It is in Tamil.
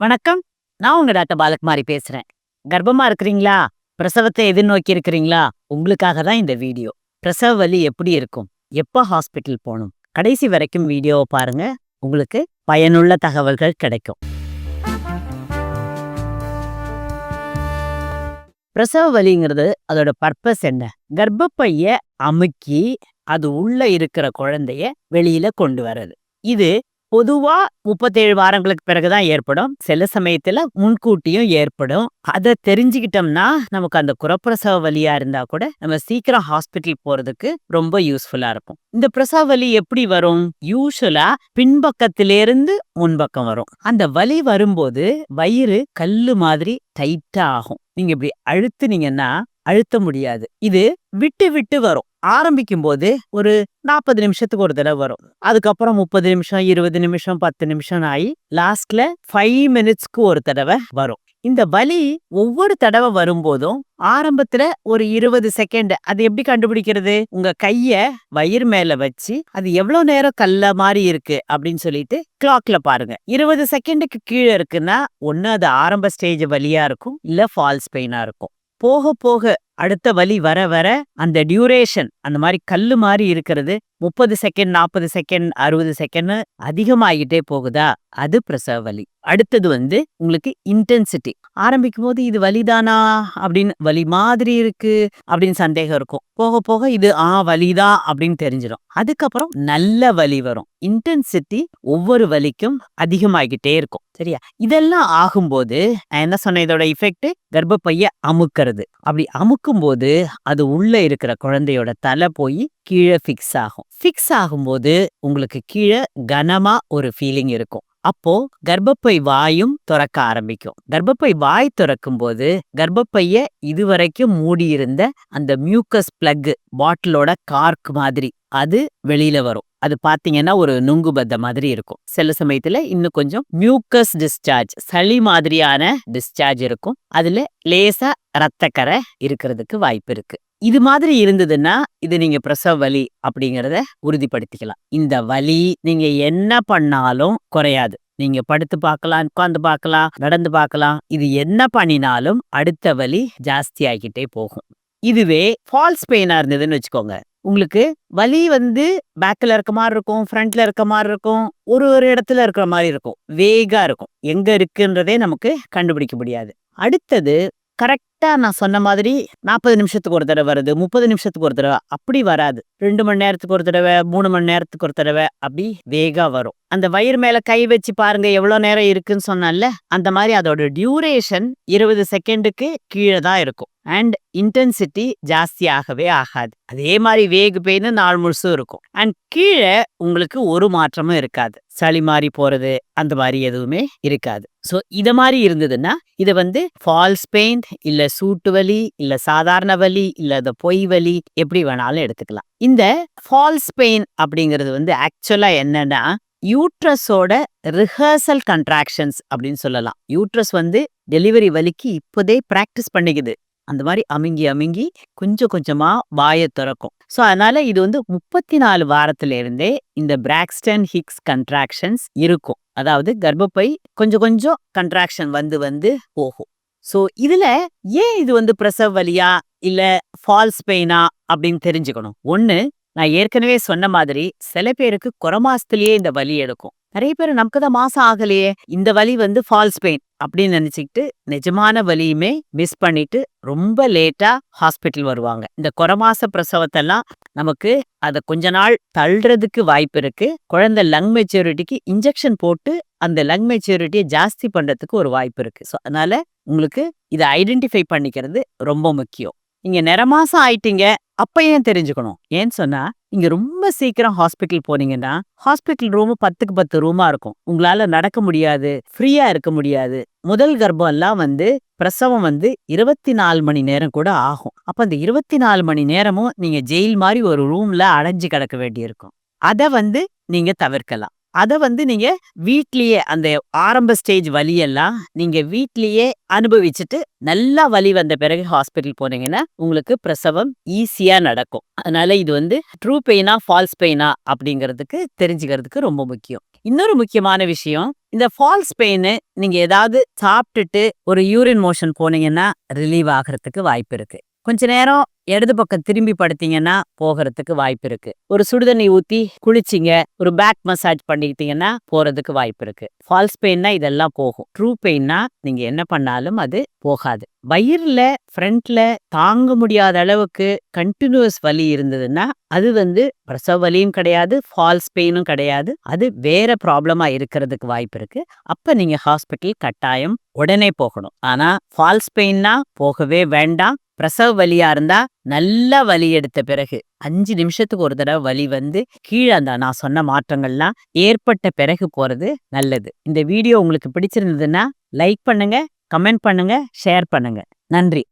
வணக்கம். நான் உங்க டாக்டர் பாலகுமாரி பேசுறேன். கர்ப்பமா இருக்கிறீங்களா? பிரசவத்தை எதிர்நோக்கி இருக்கிறீங்களா? உங்களுக்காக தான் இந்த வீடியோ. பிரசவ வலி எப்படி இருக்கும்? எப்போ ஹாஸ்பிட்டல் போகணும்? கடைசி வரைக்கும் வீடியோவை பாருங்க. உங்களுக்கு பயனுள்ள தகவல்கள் கிடைக்கும். பிரசவ வலிங்கிறது அதோட பர்பஸ் என்ன? கர்ப்பப்பைய அமுக்கி அது உள்ள இருக்கிற குழந்தைய வெளியில கொண்டு வர்றது. இது பொதுவா முப்பத்தேழு வாரங்களுக்கு பிறகுதான் ஏற்படும். சில சமயத்துல முன்கூட்டியும் ஏற்படும். அதை தெரிஞ்சுக்கிட்டோம்னா நமக்கு அந்த குறப்பிரசவ வலியா இருந்தா கூட நம்ம சீக்கிரம் ஹாஸ்பிட்டல் போறதுக்கு ரொம்ப யூஸ்ஃபுல்லா இருக்கும். இந்த பிரசவ வலி எப்படி வரும்? யூஸ்வலா பின்பக்கத்திலிருந்து முன்பக்கம் வரும். அந்த வலி வரும்போது வயிறு கல்லு மாதிரி டைட்டா ஆகும். நீங்க இப்படி அழுத்துனீங்கன்னா அழுத்த முடியாது. இது விட்டு விட்டு வரும். ஆரம்பிக்கும் போது ஒரு நாற்பது நிமிஷத்துக்கு ஒரு தடவை வரும். அதுக்கப்புறம் முப்பது நிமிஷம் இருபது நிமிஷம் பத்து நிமிஷம் ஆகி லாஸ்ட்ல ஃபைவ் மினிட்ஸ்க்கு ஒரு தடவை வரும். இந்த வலி ஒவ்வொரு தடவை வரும்போதும் ஆரம்பத்துல ஒரு இருபது செகண்ட் அது எப்படி கண்டுபிடிக்கிறது? உங்க கைய வயிறு மேல வச்சு அது எவ்வளவு நேரம் கல்ல மாதிரி இருக்கு அப்படின்னு சொல்லிட்டு கிளாக்ல பாருங்க. இருபது செகண்டுக்கு கீழே இருக்குன்னா ஒண்ணு அது ஆரம்ப ஸ்டேஜ் வலியா இருக்கும் இல்ல ஃபால்ஸ் பெயினா இருக்கும். போக போக அடுத்த வலி வர வர அந்த டியூரேஷன் அந்த மாதிரி கல்லு மாதிரி இருக்கிறது முப்பது செகண்ட் நாற்பது செகண்ட் அறுபது செகண்ட் அதிகமாகிட்டே போகுதா? அது பிரசவ வலி. அடுத்தது வந்து உங்களுக்கு இன்டென்சிட்டி ஆரம்பிக்கும் போது இது வலிதானா? அப்படின்னு வலி மாதிரி இருக்கு அப்படின்னு சந்தேகம் இருக்கும். போக போக இது ஆ வலிதான் அப்படின்னு தெரிஞ்சிடும். அதுக்கப்புறம் நல்ல வலி வரும். இன்டென்சிட்டி ஒவ்வொரு வலிக்கும் அதிகமாகிட்டே இருக்கும். சரியா? இதெல்லாம் ஆகும்போது நான் என்ன சொன்ன இதோட இஃபெக்ட் கர்ப்பப்பைய அமுக்கிறது. அப்படி அமுக்கும் போது அது உள்ள இருக்கிற குழந்தையோட தலை போய் கீழே ஃபிக்ஸ் ஆகும். ஃபிக்ஸ் ஆகும்போது உங்களுக்கு கீழே கனமா ஒரு ஃபீலிங் இருக்கும். அப்போ கர்ப்பப்பை வாயும் திறக்க ஆரம்பிக்கும். கர்ப்பப்பை வாய் திறக்கும் போது கர்ப்பப்பைய இதுவரைக்கும் மூடியிருந்த அந்த மியூக்கஸ் பிளக் பாட்டிலோட கார்க் மாதிரி அது வெளியில வரும். அது பாத்தீங்கன்னா ஒரு நுங்கு பத்த மாதிரி இருக்கும். சில சமயத்துல இன்னும் கொஞ்சம் மியூக்கஸ் டிஸ்சார்ஜ் சளி மாதிரியான டிஸ்சார்ஜ் இருக்கும். அதுல லேசா ரத்தக்கரை இருக்கிறதுக்கு வாய்ப்பு இருக்கு. இது மாதிரி இருந்ததுன்னா இது நீங்க பிரசவ வலி அப்படிங்கிறத உறுதிப்படுத்திக்கலாம். இந்த வலி நீங்க என்ன பண்ணாலும் குறையாது. நீங்க படுத்து பார்க்கலாம் உட்காந்து பார்க்கலாம் நடந்து பார்க்கலாம். இது என்ன பண்ணினாலும் அடுத்த வலி ஜாஸ்தி ஆகிட்டே போகும். இதுவே ஃபால்ஸ் பெயினா இருந்ததுன்னு வச்சுக்கோங்க. உங்களுக்கு வலி வந்து பேக்கில் இருக்க மாதிரி இருக்கும் ஃப்ரண்ட்ல இருக்க மாதிரி இருக்கும் ஒரு ஒரு இடத்துல இருக்கிற மாதிரி இருக்கும். வேகா இருக்கும். எங்க இருக்குன்றதே நமக்கு கண்டுபிடிக்க முடியாது. அடுத்தது கரெக்ட் நான் சொன்ன மாதிரி நாற்பது நிமிஷத்துக்கு ஒரு தடவை வருது முப்பது நிமிஷத்துக்கு ஒரு தடவை. அப்படி வராது. ரெண்டு மணி நேரத்துக்கு ஒரு தடவை மூணு மணி நேரத்துக்கு ஒரு தடவை அப்படி வேகா வரும். அந்த வயிறு மேல கை வச்சு பாருங்க எவ்வளவு நேரம் இருக்குன்னு சொன்னால அந்த மாதிரி அதோட டியூரேஷன் இருபது செகண்டுக்கு கீழே தான் இருக்கும். அண்ட் இன்டென்சிட்டி ஜாஸ்தி ஆகவே ஆகாது. அதே மாதிரி வேகு பெயின் நாள் முழுசும் இருக்கும். அண்ட் கீழே உங்களுக்கு ஒரு மாற்றமும் இருக்காது. சளி மாறி போறது அந்த மாதிரி எதுவுமே இருக்காது. ஸோ இதை மாதிரி இருந்ததுன்னா இதை வந்து ஃபால்ஸ் பெயின் இல்ல சூட்டு வலி இல்ல சாதாரண வலி இல்லை இந்த பொய் வலி எப்படி வேணாலும் எடுத்துக்கலாம். இந்த ஃபால்ஸ் பெயின் அப்படிங்கிறது வந்து ஆக்சுவலா என்னன்னா யூட்ரஸோட ரிஹர்சல் கண்ட்ராக்ஷன்ஸ் அப்படின்னு சொல்லலாம். யூட்ரஸ் வந்து டெலிவரி வலிக்கு இப்போதே பிராக்டிஸ் பண்ணிக்குது. அந்த மாதிரி அமுங்கி அமுங்கி கொஞ்சம் கொஞ்சமா வாயை திறக்கும். ஸோ அதனால இது வந்து முப்பத்தி நாலு வாரத்துல இருந்தே இந்த பிராக்ஸ்டன் ஹிக்ஸ் கண்ட்ராக்ஷன்ஸ் இருக்கும். அதாவது கர்ப்பப்பை கொஞ்சம் கொஞ்சம் கண்ட்ராக்ஷன் வந்து வந்து போகும். ஸோ இதுல ஏன் இது வந்து பிரசவ வலியா? இல்ல ஃபால்ஸ் பெயினா அப்படின்னு தெரிஞ்சுக்கணும். ஒன்னு நான் ஏற்கனவே சொன்ன மாதிரி சில பேருக்கு குறமாசத்துலயே இந்த வலி எடுக்கும். நிறைய பேர் நமக்கு தான் மாசம் ஆகலையே இந்த வலி வந்து ஃபால்ஸ் பெயின் அப்படின்னு நினைச்சுக்கிட்டு நிஜமான வலியுமே மிஸ் பண்ணிட்டு ரொம்ப லேட்டா ஹாஸ்பிட்டல் வருவாங்க. இந்த குறமாச பிரசவத்தெல்லாம் நமக்கு அதை கொஞ்ச நாள் தள்ளுறதுக்கு வாய்ப்பு இருக்கு. குழந்தை லங் மெச்சூரிட்டிக்கு இன்ஜெக்ஷன் போட்டு அந்த லங் மெச்சூரிட்டியை ஜாஸ்தி பண்றதுக்கு ஒரு வாய்ப்பு இருக்கு. ஸோ அதனால உங்களுக்கு இதை ஐடென்டிஃபை பண்ணிக்கிறது ரொம்ப முக்கியம். நீங்க நிறமாசம் ஆயிட்டீங்க அப்ப ஏன் தெரிஞ்சுக்கணும்? ஏன்னு சொன்னா இங்க ரொம்ப சீக்கிரம் ஹாஸ்பிட்டல் போனீங்கன்னா ஹாஸ்பிட்டல் ரூம் பத்துக்கு பத்து ரூமா இருக்கும். உங்களால நடக்க முடியாது ஃப்ரீயா இருக்க முடியாது. முதல் கர்ப்பம் எல்லாம் வந்து பிரசவம் வந்து இருபத்தி நாலு மணி நேரம் கூட ஆகும். அப்ப அந்த இருபத்தி நாலு மணி நேரமும் நீங்க ஜெயில் மாதிரி ஒரு ரூம்ல அடைஞ்சு கிடக்க வேண்டியிருக்கும். அதை வந்து நீங்க தவிர்க்கலாம். அத வந்து நீங்க வீட்லயே அந்த ஆரம்ப ஸ்டேஜ் வலியெல்லாம் நீங்க வீட்லேயே அனுபவிச்சுட்டு நல்லா வலி வந்த பிறகு ஹாஸ்பிட்டல் போனீங்கன்னா உங்களுக்கு பிரசவம் ஈஸியா நடக்கும். அதனால இது வந்து ட்ரூ பெயினா ஃபால்ஸ் பெயினா அப்படிங்கிறதுக்கு தெரிஞ்சுக்கிறதுக்கு ரொம்ப முக்கியம். இன்னொரு முக்கியமான விஷயம் இந்த ஃபால்ஸ் பெயின் நீங்க ஏதாவது சாப்பிட்டுட்டு ஒரு யூரின் மோஷன் போனீங்கன்னா ரிலீவ் ஆகிறதுக்கு வாய்ப்பு இருக்குது கொஞ்ச நேரம் இடது பக்கம் திரும்பி படுத்தீங்கன்னா போகிறதுக்கு வாய்ப்பு இருக்கு. ஒரு சுடுதண்ணி ஊத்தி குளிச்சிங்க ஒரு பேக் மசாஜ் பண்ணிக்கிட்டீங்கன்னா போறதுக்கு வாய்ப்பு இருக்கு. ஃபால்ஸ் பெயின்னா இதெல்லாம் போகும். ட்ரூ பெயின்னா நீங்க என்ன பண்ணாலும் அது போகாது. வயிறுல ஃப்ரண்ட்ல தாங்க முடியாத அளவுக்கு கண்டினியூஸ் வலி இருந்ததுன்னா அது வந்து பிரசவ வலியும் கிடையாது ஃபால்ஸ் பெயினும் கிடையாது. அது வேற ப்ராப்ளமா இருக்கிறதுக்கு வாய்ப்பு இருக்கு. அப்ப நீங்க ஹாஸ்பிட்டல் கட்டாயம் உடனே போகணும். ஆனா ஃபால்ஸ் பெயின்னா போகவே வேண்டாம். பிரசவ வலியா இருந்தா நல்லா வலி எடுத்த பிறகு அஞ்சு நிமிஷத்துக்கு ஒரு தடவை வலி வந்து கீழே அந்த நான் சொன்ன மாற்றங்கள்லாம் ஏற்பட்ட பிறகு போறது நல்லது. இந்த வீடியோ உங்களுக்கு பிடிச்சிருந்ததுன்னா லைக் பண்ணுங்க கமெண்ட் பண்ணுங்க ஷேர் பண்ணுங்க. நன்றி.